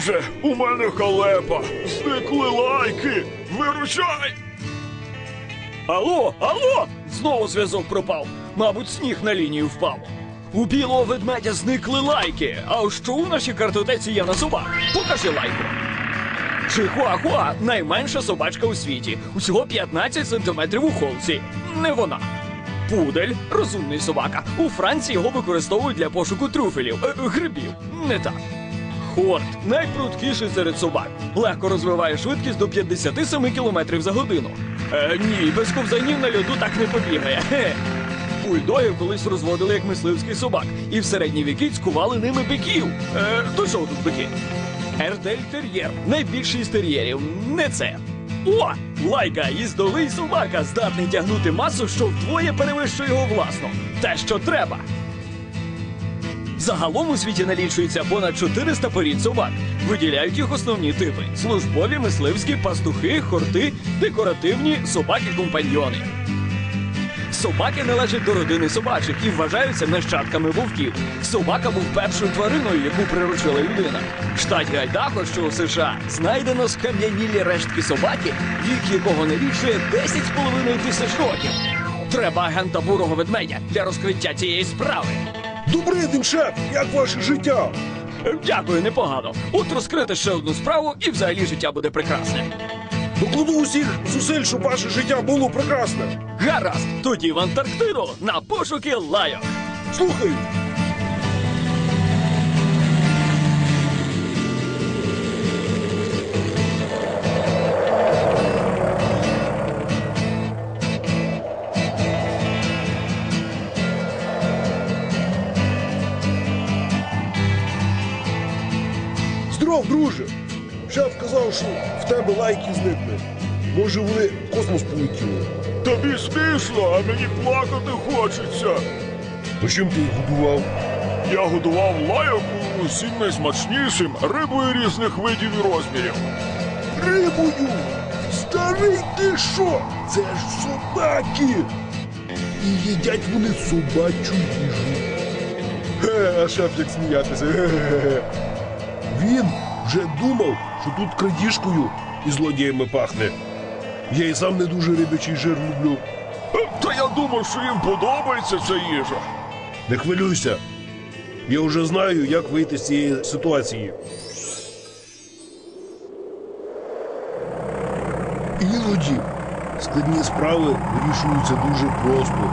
друже, у мене халепа. Зникли лайки. Виручай! Алло, алло! Знову зв'язок пропав. Мабуть, сніг на лінію впав. У білого ведмедя зникли лайки. А що у нашій картотеці є на зубах? Покажи лайку. Чихуахуа найменша собачка у світі. Усього 15 сантиметрів у холці. Не вона. Пудель розумний собака. У Франції його використовують для пошуку трюфелів, е, грибів. Не так. Хорт найпрудкіший серед собак. Легко розвиває швидкість до 57 км за годину. Е, ні, без ковзанів на льоду так не побігає. Хе. Бульдогів колись розводили як мисливський собак, і в середні віки цькували ними биків. Е, до чого тут бики? Ердель тер'єр найбільший з тер'єрів. Не це. О! Лайка, їздовий собака, здатний тягнути масу, що вдвоє перевищує його власну. Те, що треба. Загалом у світі налічується понад 400 порід собак. Виділяють їх основні типи: службові, мисливські, пастухи, хорти, декоративні, собаки-компаньйони. Собаки належать до родини собачих і вважаються нащадками вовків. Собака був першою твариною, яку приручила людина. В штаті Айдахо, що у США, знайдено скам'янілі рештки собаки, вік якого налічує 10,5 тисяч років. Треба агента бурого ведмедя для розкриття цієї справи. Добрий день, шеф! Як ваше життя? Дякую, непогано. От розкрити ще одну справу, і взагалі життя буде прекрасне. Докладу усіх зусиль, щоб ваше життя було прекрасне. Гаразд, тоді в Антарктиду на пошуки лайок. Слухай, здоров, друже. Шеф казав, що в тебе лайки зникли. Може, вони в космос полетіли. Тобі смішно, а мені плакати хочеться. А чим ти їх годував? Я годував лайок усім найсмачнішим рибою різних видів і розмірів. Рибою! Старий ти що? Це ж собаки! І їдять вони собачу їжу. Ге, а шеф як сміятися. Ге-ге-ге. Він вже думав, що тут крадіжкою і злодіями пахне. Я і сам не дуже рибячий жир люблю. Е, Та я думав, що їм подобається ця їжа. Не хвилюйся. Я вже знаю, як вийти з цієї ситуації. Іноді складні справи вирішуються дуже просто.